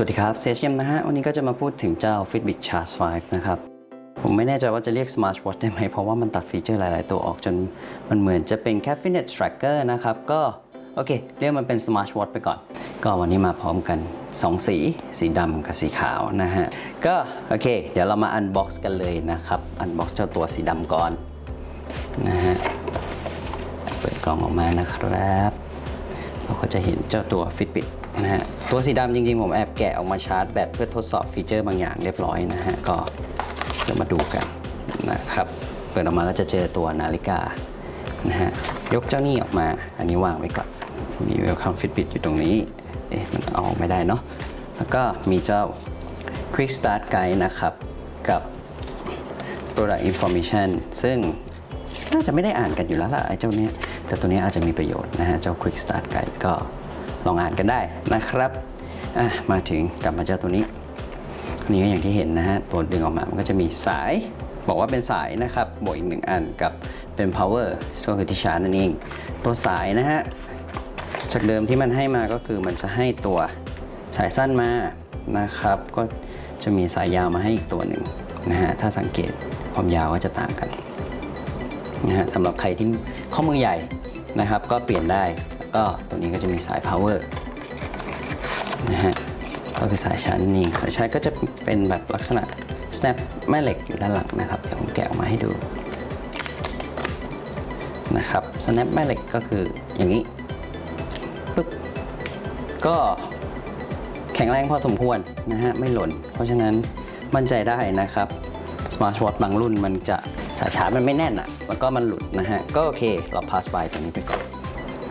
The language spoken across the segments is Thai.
สวัสดีครับเซชเยมนะฮะ วันนี้ก็จะมาพูดถึงเจ้า Fitbit Charge 5 นะครับ ผมไม่แน่ใจว่าจะเรียก Smart Watch ได้ไหม เพราะว่ามันตัดฟีเจอร์หลาย ๆ ตัวออกจนมันเหมือนจะเป็นแค่ Fitness Tracker นะครับ ก็โอเค เรียกมันเป็น Smart Watch ไปก่อน ก็วันนี้มาพร้อมกัน 2 สี สีดำกับสีขาวนะฮะ ก็โอเค เดี๋ยวเรามา Unbox กันเลยนะครับ Unbox เจ้าตัวสีดำก่อนนะฮะ เปิดกล่องออกมานะครับ เราก็จะเห็นเจ้าตัว Fitbit นะฮะ ตัวสีดำจริงๆ ผมแอบแกะออกมาชาร์จแบตเพื่อทดสอบฟีเจอร์บางอย่างเรียบร้อยนะฮะ ก็เดี๋ยวมาดูกันนะครับ เปิดออกมาก็จะเจอตัวนาฬิกานะฮะ ยกเจ้านี่ออกมา อันนี้วางไว้ก่อน มี Welcome Fitbit อยู่ตรงนี้ เอ๊ะ มันเอาอกไม่ได้เนาะ แล้วก็มีเจ้า Quick Start Guide นะครับ กับ Product Information ซึ่งน่าจะไม่ได้อ่านกันอยู่แล้วล่ะไอ้เจ้าเนี้ย แต่ตัวนี้อาจจะมีประโยชน์นะฮะ เจ้า Quick Start Guide ก็ ลองอ่านกันได้นะครับมาถึงกลับมาเจ้าตัวนี้นนี้ก็อย่างที่เห็นนะฮะตัวดึงออกมามันก็จะมีสาย บอกว่าเป็นสายนะครับบวกอีกหนึ่งอันกับเป็น power ก็คือที่ชาร์จนั่นเอง ตัวสายนะฮะจากเดิมที่มันให้มาก็คือมันจะให้ตัวสายสั้นมานะครับ ก็จะมีสายยาวมาให้อีกตัวหนึ่งนะฮะถ้าสังเกตความยาวก็จะต่างกันนะฮะสำหรับใครที่ข้อมือใหญ่นะครับ ก็เปลี่ยนได้ แล้วก็ตัวนี้ก็จะมีสาย power นะฮะก็คือสายชาร์จนั่นเองสายชาร์จก็จะเป็นแบบลักษณะ snap แม่เหล็กอยู่ด้านหลังนะครับเดี๋ยวผมแกะออกมาให้ดูนะครับ snap แม่เหล็กก็คืออย่างนี้ปึ๊บก็แข็งแรงพอสมควรนะฮะไม่หล่น เพราะฉะนั้นมั่นใจได้นะครับ Smart Watch บางรุ่นมันจะสายชาร์จมันไม่แน่นอะ่ะแล้วก็มันหลุดนะฮะ ก็โอเค เรา pass by ตัวนี้ไปก่อน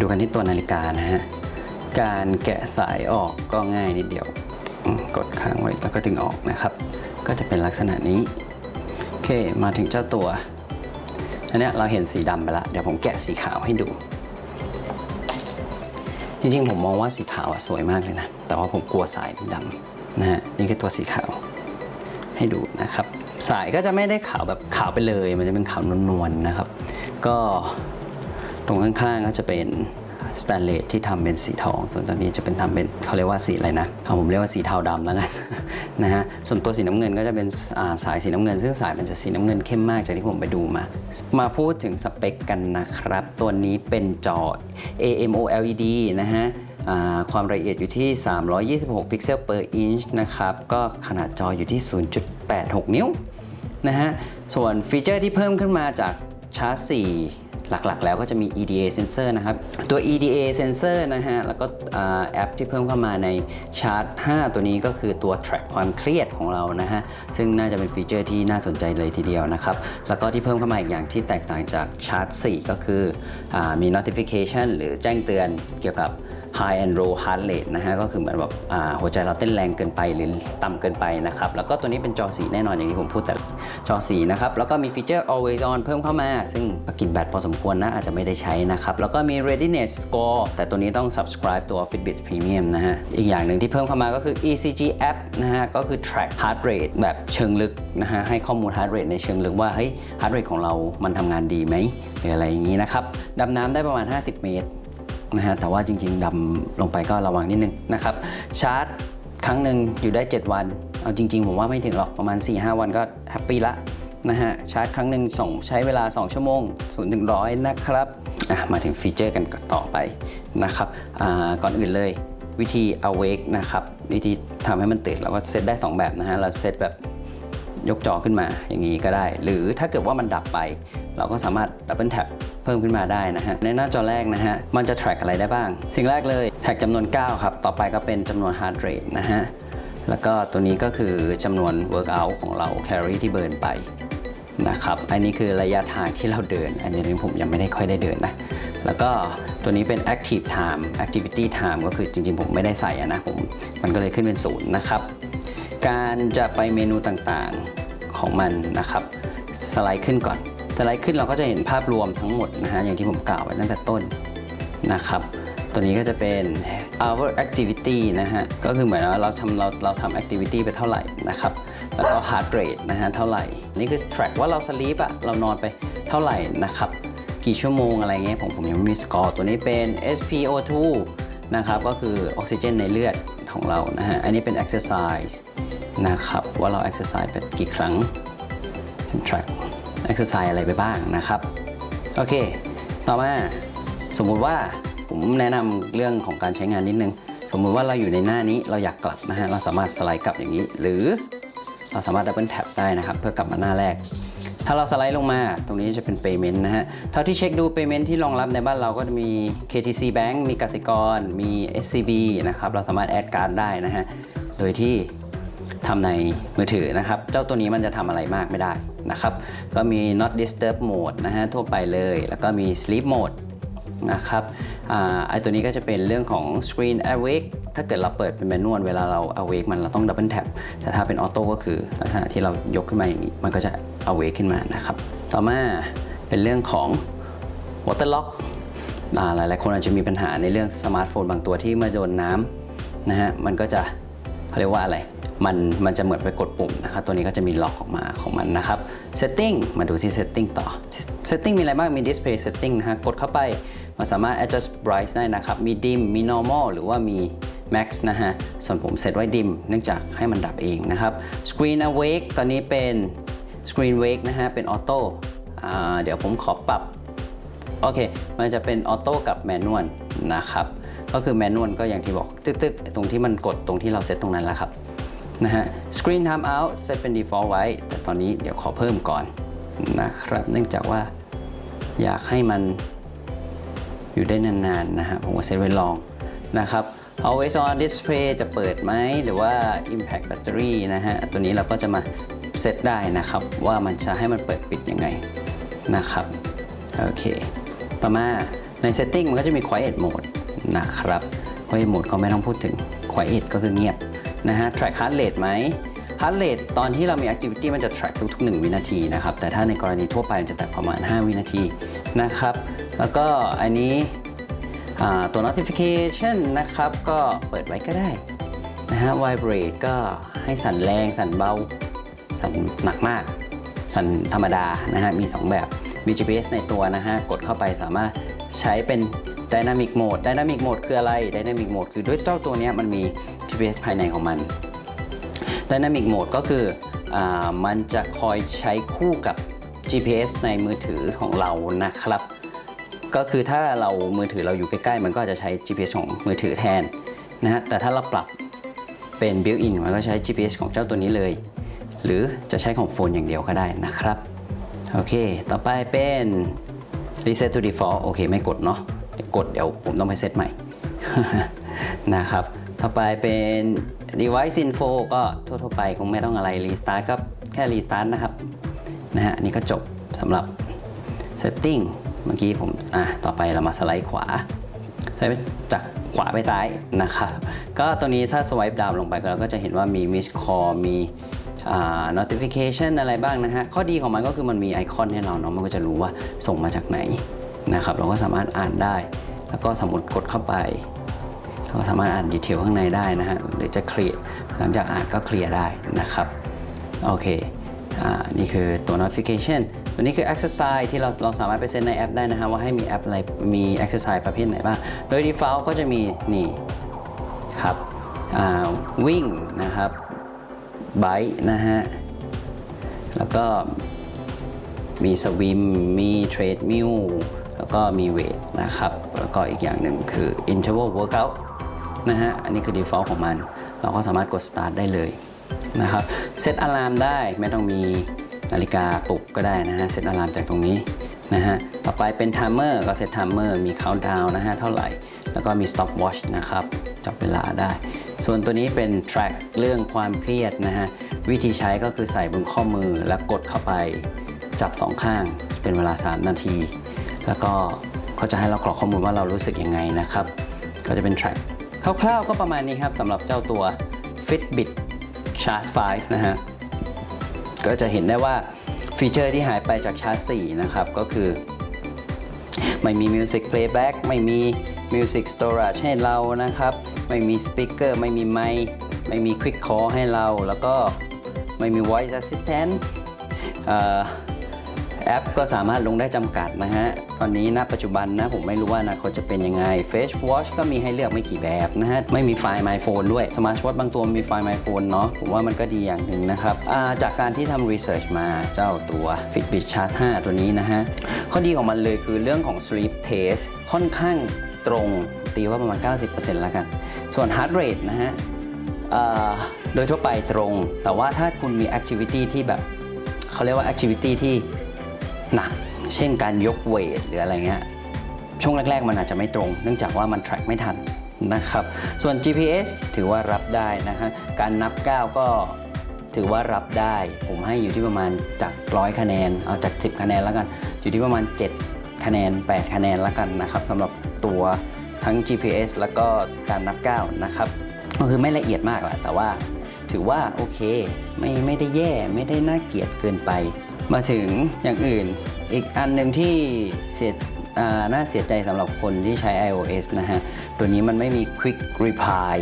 ดูกันที่ตัวนาฬิกานะฮะ การแกะสายออกก็ง่ายนิดเดียว กดค้างไว้แล้วก็ดึงออกนะครับ ก็จะเป็นลักษณะนี้ โอเค มาถึงเจ้าตัว อันนี้เราเห็นสีดำไปล้วเดี๋ยวผมแกะสีขาวให้ดู จริงๆ ผมมองว่าสีขาวอะสวยมากเลยนะ แต่ว่าผมกลัวสายมันดำนะฮะ นี่คือตัวสีขาว ให้ดูนะครับ สายก็จะไม่ได้ขาวแบบขาวไปเลย มันจะเป็นขาวนวลๆนะครับ ก็ รงข้างๆก็จะเป็นสแตนเลสที่ทำเป็นสีทอง ส่วนตอนนี้จะเป็นทำเป็นเขาเรียกว่าสีอะไรนะเอาผมเรียกว่าสีเทาดำแล้วกันนะฮะ ส่วนตัวสีน้ำเงินก็จะเป็นาสายสีน้ำเงิน ซึ่งสายมันจะสีน้ำเงินเข้มมากจากที่ผมไปดูมา มาพูดถึงสเปคกันนะครับ ตัวนี้เป็นจอ AMOLED นะฮะความละเอียดอยู่ที่ 326 พิกเซล per inch นะครับ ก็ขนาดจออยู่ที่ 0.86 นิ้วนะฮะ ส่วนฟีเจอร์ที่เพิ่มขึ้นมาจากชาร์จ4 หลักๆ แล้วก็จะมี EDA sensor นะครับ ตัว EDA sensor นะฮะ แล้วก็แอปที่เพิ่มเข้ามาในชาร์ต 5 ตัวนี้ก็คือตัว track ความเครียดของเรานะฮะ ซึ่งน่าจะเป็นฟีเจอร์ที่น่าสนใจเลยทีเดียวนะครับ แล้วก็ที่เพิ่มเข้ามาอีกอย่างที่แตกต่างจากชาร์ต 4 ก็คืออมี notification หรือแจ้งเตือนเกี่ยวกับ high and low heart rate นะฮะก็คือเหมือนแบบหัวใจเราเต้นแรงเกินไปหรือต่ำเกินไปนะครับแล้วก็ตัวนี้เป็นจอสีแน่นอนอย่างที่ผมพูดแต่จอสีนะครับแล้วก็มีฟีเจอร์ always on เพิ่มเข้ามา ซึ่งกินแบตพอสมควรนะอาจจะไม่ได้ใช้นะครับแล้วก็มี readiness score แต่ตัวนี้ต้อง subscribe ตัว Fitbit Premium นะฮะอีกอย่างหนึ่งที่เพิ่มเข้ามาก็คือ ECG app นะฮะก็คือ track heart rate แบบเชิงลึกนะฮะให้ข้อมูล heart rate ในเชิงลึกว่าเฮ้ย heart rate ของเรามันทำงานดีไหมหรืออะไรอย่างนี้นะครับดำน้ำได้ประมาณ 50 เมตร นะฮะแต่ว่าจริง ๆดำลงไปก็ระวังนิดนึงนะครับชาร์จครั้งหนึ่งอยู่ได้ 7 วัน เอาจริง ๆ ผมว่าไม่ถึงหรอกประมาณ 4-5 วันก็แฮปปี้ละนะฮะชาร์จครั้งหนึ่งส่งใช้เวลา 2 ชั่วโมง0ถึง100นะครับมาถึงฟีเจอร์กันต่อไปนะครับก่อนอื่นเลยวิธี awake นะครับ วิธีทำให้มันตื่นเราก็เซตได้ 2 แบบนะฮะเราเซตแบบ ยกจอขึ้นมาอย่างนี้ก็ได้ หรือถ้าเกิดว่ามันดับไป เราก็สามารถดับเบิลแท็บเพิ่มขึ้นมาได้นะฮะในหน้าจอแรกนะฮะมันจะ track อะไรได้บ้าง สิ่งแรกเลยแท็กจำนวน 9 ครับ ต่อไปก็เป็นจำนวน heart rate นะฮะแล้วก็ตัวนี้ก็คือจำนวน workout ของเรา carry ที่เบิร์นไปนะครับ อันนี้คือระยะทางที่เราเดิน อันนี้ผมยังไม่ได้ค่อยได้เดินนะ แล้วก็ตัวนี้เป็น active time activity time ก็คือจริงๆ ผมไม่ได้ใส่นะผม มันก็เลยขึ้นเป็นศูนย์นะครับ การจะไปเมนูต่างๆของมันนะครับสไลด์ขึ้นก่อน สไลด์ขึ้นเราก็จะเห็นภาพรวมทั้งหมดนะฮะอย่างที่ผมกล่าวไว้ตั้งแต่ต้นนะครับตัวนี้ก็จะเป็น hour activity นะฮะ ก็คือเหมือนว่าเราทำเราเราทำ activity ไปเท่าไหร่นะครับ แล้วก็ heart rate นะฮะ เท่าไหร่ นี่คือ track ว่าเรา sleep อะเรานอนไปเท่าไหร่นะครับ กี่ชั่วโมงอะไรเงี้ยผมผมยังไม่มีสกอร์ ตัวนี้เป็น SpO2 นะครับ ก็คือออกซิเจนในเลือด ของเรานะฮะ อันนี้เป็น exercise นะครับ ว่าเรา exercise ไปกี่ครั้ง track exercise อะไรไปบ้างนะครับ โอเค ต่อมาสมมุติว่าผมแนะนำเรื่องของการใช้งานนิดนึง สมมุติว่าเราอยู่ในหน้านี้เราอยากกลับนะฮะ เราสามารถสไลด์กลับอย่างนี้ หรือเราสามารถดับเบิลแท็บได้นะครับ เพื่อกลับมาหน้าแรก ถ้าเราสไลด์ลงมาตรงนี้จะเป็น payment นะฮะ เท่าที่เช็คดู payment ที่รองรับในบ้านเราก็จะมี KTC Bank มีกสิกร มี SCB นะครับ เราสามารถแอดการ์ดได้นะฮะ โดยที่ทำในมือถือนะครับ เจ้าตัวนี้มันจะทำอะไรมากไม่ได้นะครับ ก็มี not disturb mode นะฮะทั่วไปเลย แล้วก็มี sleep mode นะครับอ่าไอตัวนี้ก็จะเป็นเรื่องของ screen awake ถ้าเกิดเราเปิดเป็นแมนนวลเวลาเรา awake มันเราต้อง double tap แต่ถ้าเป็นออโต้ก็คือลักษณะที่เรายกขึ้นมาอย่างนี้มันก็จะ awake ขึ้นมานะครับ ต่อมาเป็นเรื่องของ water lock อ่าหลายคนอาจจะมีปัญหาในเรื่องสมาร์ทโฟนบางตัวที่เมื่อโดนน้ำนะฮะมันก็จะเขาเรียกว่าอะไรมันมันจะเหมือนไปกดปุ่มนะครับตัวนี้ก็จะมีล็อกออกมาของมันนะครับ setting มาดูที่ setting ต่อ setting มีอะไรบ้าง มี display setting นะฮะกดเข้าไปมันสามารถ adjust bright ได้นะครับ มี dim มี normal หรือว่ามี max นะฮะ ส่วนผมเซตไว้ dim เนื่องจากให้มันดับเองนะครับ screen awake ตอนนี้เป็น screen wake นะฮะ เป็น auto เดี๋ยวผมขอปรับ โอเค มันจะเป็นออโต้กับแมนนวลนะครับ ก็คือแมนนวลก็อย่างที่บอก ตึ๊กๆตรงที่มันกดตรงที่เราเซตตรงนั้นแหละครับ นะฮะ Screen Time Out เซตเป็น default ไว้ แต่ตอนนี้เดี๋ยวขอเพิ่มก่อนนะครับ เนื่องจากว่าอยากให้มันอยู่ได้นานๆนะฮะ ผมก็เซตไว้ลองนะครับ Always on display จะเปิดไหมหรือว่า impact battery นะฮะ ตัวนี้เราก็จะมา เซตได้นะครับ ว่ามันจะให้มันเปิดปิดยังไงนะครับโอเคต่อมาใน setting มันก็จะมี quiet mode นะครับ quiet mode ก็ไม่ต้องพูดถึง quiet ก็คือเงียบนะฮะ track heart rate ไหม heart rate ตอนที่เรามี activity มันจะ track ทุกๆ 1 วินาทีนะครับ แต่ถ้าในกรณีทั่วไปมันจะ track ประมาณ 5 วินาทีนะครับ แล้วก็อันนี้ตัว notification นะครับ ก็เปิดไว้ก็ได้นะฮะ vibrate ก็ให้สั่นแรงสั่นเบา สั่นหนักมาก สั่นธรรมดานะฮะมี 2 แบบมี GPS ในตัวนะฮะกดเข้าไปสามารถใช้เป็น Dynamic Mode Dynamic Mode คืออะไร Dynamic Mode คือด้วยเจ้าตัวนี้มันมี GPS ภายในของมัน Dynamic Mode ก็คืออมันจะคอยใช้คู่กับ GPS ในมือถือของเรานะครับ ก็คือถ้าเรามือถือเราอยู่ใกล้ๆ มันก็จะใช้ GPS ของมือถือแทนนะฮะแต่ถ้าเราปรับเป็น built-in มันก็ใช้ GPS ของเจ้าตัวนี้เลย หรือจะใช้ของโฟนอย่างเดียวก็ได้นะครับ โอเค ต่อไปเป็น reset to default โอเค ไม่กดเนาะกดเดี๋ยวผมต้องไปเซตใหม่นะครับ ต่อไปเป็น device info ก็ทั่วๆไปคงไม่ต้องอะไร restart ก็แค่ restart นะครับนะฮะนนี้ก็จบสำหรับ setting เมื่อกี้ผมอะต่อไปเรามาสไลด์ขวาใช้จากขวาไปซ้ายนะครับ ก็ตัวนี้ถ้า swipe down ลงไปเราก็จะเห็นว่ามี miss call มี notification อะไรบ้างนะฮะ ข้อดีของมันก็คือมันมีไอคอนให้เราเนาะ มันก็จะรู้ว่าส่งมาจากไหนนะครับ เราก็สามารถอ่านได้ แล้วก็สมมติกดเข้าไป เราก็สามารถอ่านดีเทลข้างในได้นะฮะ หรือจะเคลียร์ หลังจากอ่านก็เคลียร์ได้นะครับ โอเคอ่านี่คือตัว notification ตัวนี้คือ exercise ที่เราเราสามารถไปเซตในแอปได้นะฮะว่าให้มีแอปอะไร มี exercise ประเภทไหนบ้าง โดย default ก็จะมีนี่ครับวิ่งนะครับ ไบค์นะฮะ แล้วก็มีสวิม มีเทรดมิล แล้วก็มีเวทนะครับ แล้วก็อีกอย่างหนึ่งคือ interval workout นะฮะ อันนี้คือ default ของมัน เราก็สามารถกด start ได้เลยนะครับ เซตอะลามได้ไม่ต้องมีนาฬิกาปลุกก็ได้นะฮะ เซตอะลามจากตรงนี้นะฮะ ต่อไปเป็น timer ก็เซต timer มี countdown นะฮะ เท่าไหร่ แล้วก็มี stopwatch นะครับ จับเวลาได้ ส่วนตัวนี้เป็น track เรื่องความเครียดนะฮะ วิธีใช้ก็คือใส่บนข้อมือแล้วกดเข้าไป จับสองข้างเป็นเวลา 3 นาที แล้วก็เขาจะให้เรากรอกข้อมูลว่าเรารู้สึกยังไงนะครับ ก็จะเป็น track คร่าวๆก็ประมาณนี้ครับสำหรับเจ้าตัว Fitbit Charge 5 นะฮะ ก็จะเห็นได้ว่าฟีเจอร์ที่หายไปจากชาร์จ 4 นะครับ ก็คือ ไม่มี Music Playback ไม่มี Music Storage ให้เรานะครับ ไม่มีสปีกเกอร์ไม่มีไมค์ไม่มี Quick Call ให้เรา แล้วก็ไม่มี Voice Assistant แอปก็สามารถลงได้จำกัดนะฮะ ตอนนี้ณปัจจุบันนะ ผมไม่รู้ว่าอนาคตจะเป็นยังไง Face Watch ก็มีให้เลือกไม่กี่แบบนะฮะ ไม่มีไฟล์ My Phone ด้วย Smart Watch บางตัวมีไฟล์ My Phone เนาะผมว่ามันก็ดีอย่างหนึ่งนะครับาจากการที่ทำ Research มาเจ้าตัว Fitbit Charge 5 ตัวนี้นะฮะ ข้อดีของมันเลยคือเรื่องของ Sleep Test ค่อนข้างตรงตีว่าประมาณ 90%แล้วกัน ส่วน Heart Rate นะฮะโดยทั่วไปตรง แต่ว่าถ้าคุณมีแอคทิวิตี้ที่แบบเขาเรียกว่าแอคทิวิตี้ที่หนัก เช่นการยกเวทหรืออะไรเงี้ย ช่วงแรก ๆ มันอาจจะไม่ตรง เนื่องจากว่ามัน track ไม่ทันนะครับ ส่วน GPS ถือว่ารับได้นะฮะ การนับก้าวก็ถือว่ารับได้ ผมให้อยู่ที่ประมาณจากร้อยคะแนน เอาจาก 10 คะแนนแล้วกัน อยู่ที่ประมาณ 7 คะแนน 8 คะแนนแล้วกันนะครับสำหรับตัว ทั้ง GPS แล้วก็การนับก้าวนะครับก็คือไม่ละเอียดมากแหละแต่ว่าถือว่าโอเคไม่ไม่ได้แย่ไม่ได้น่าเกลียดเกินไป มาถึงอย่างอื่น อีกอันหนึ่งที่เสียน่าเสียใจสำหรับคนที่ใช้ iOS นะฮะ ตัวนี้มันไม่มี Quick Reply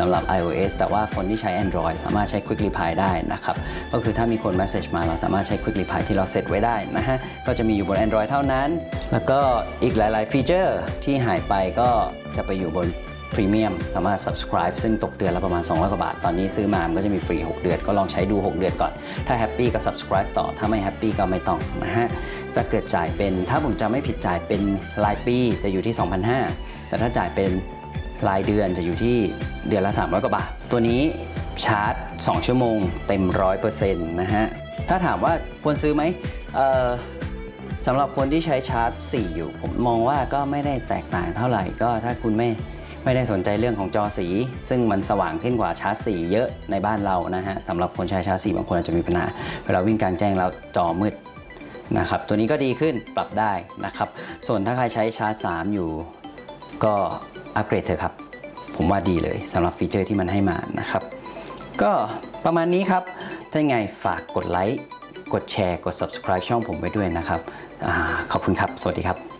สำหรับ iOS แต่ว่าคนที่ใช้ Android สามารถใช้ Quick Reply ได้นะครับ ก็คือถ้ามีคน message มาเราสามารถใช้ Quick Reply ที่เราเซตไว้ได้นะฮะ ก็จะมีอยู่บน Android เท่านั้น แล้วก็อีกหลาย ๆ ฟีเจอร์ที่หายไปก็จะไปอยู่บนพรีเมียมสามารถ subscribe ซึ่งตกเดือนละประมาณ 200 กว่าบาท ตอนนี้ซื้อมามันก็จะมีฟรี 6 เดือน ก็ลองใช้ดู 6 เดือนก่อน ถ้าแฮปปี้ก็ subscribe ต่อ ถ้าไม่แฮปปี้ก็ไม่ต้องนะฮะ ถ้าเกิดจ่ายเป็น ถ้าผมจำไม่ผิดจ่ายเป็นรายปีจะอยู่ที่ 2,500 แต่ถ้าจ่ายเป็น รายเดือนจะอยู่ที่เดือนละ 300 กว่าบาท ตัวนี้ชาร์จ 2 ชั่วโมงเต็ม 100%นะฮะ ถ้าถามว่าควรซื้อไหมเอ่อสำหรับคนที่ใช้ชาร์จ 4 อยู่ ผมมองว่าก็ไม่ได้แตกต่างเท่าไหร่ก็ถ้าคุณไม่ไม่ได้สนใจเรื่องของจอสี ซึ่งมันสว่างขึ้นกว่าชาร์จ4เยอะในบ้านเรานะฮะสำหรับคนใช้ชาร์จ4บางคนอาจจะมีปัญหาเวลาวิ่งกลางแจ้งแล้วจอมืดนะครับตัวนี้ก็ดีขึ้นปรับได้นะครับ ส่วนถ้าใครใช้ชาร์จ 3 อยู่ ก็ อัปเกรดเถอะครับ ผมว่าดีเลยสำหรับฟีเจอร์ที่มันให้มานะครับ ก็ประมาณนี้ครับ ถ้าไงฝากกดไลค์ กดแชร์ กด subscribe ช่องผมไว้ด้วยนะครับอขอบคุณครับ สวัสดีครับ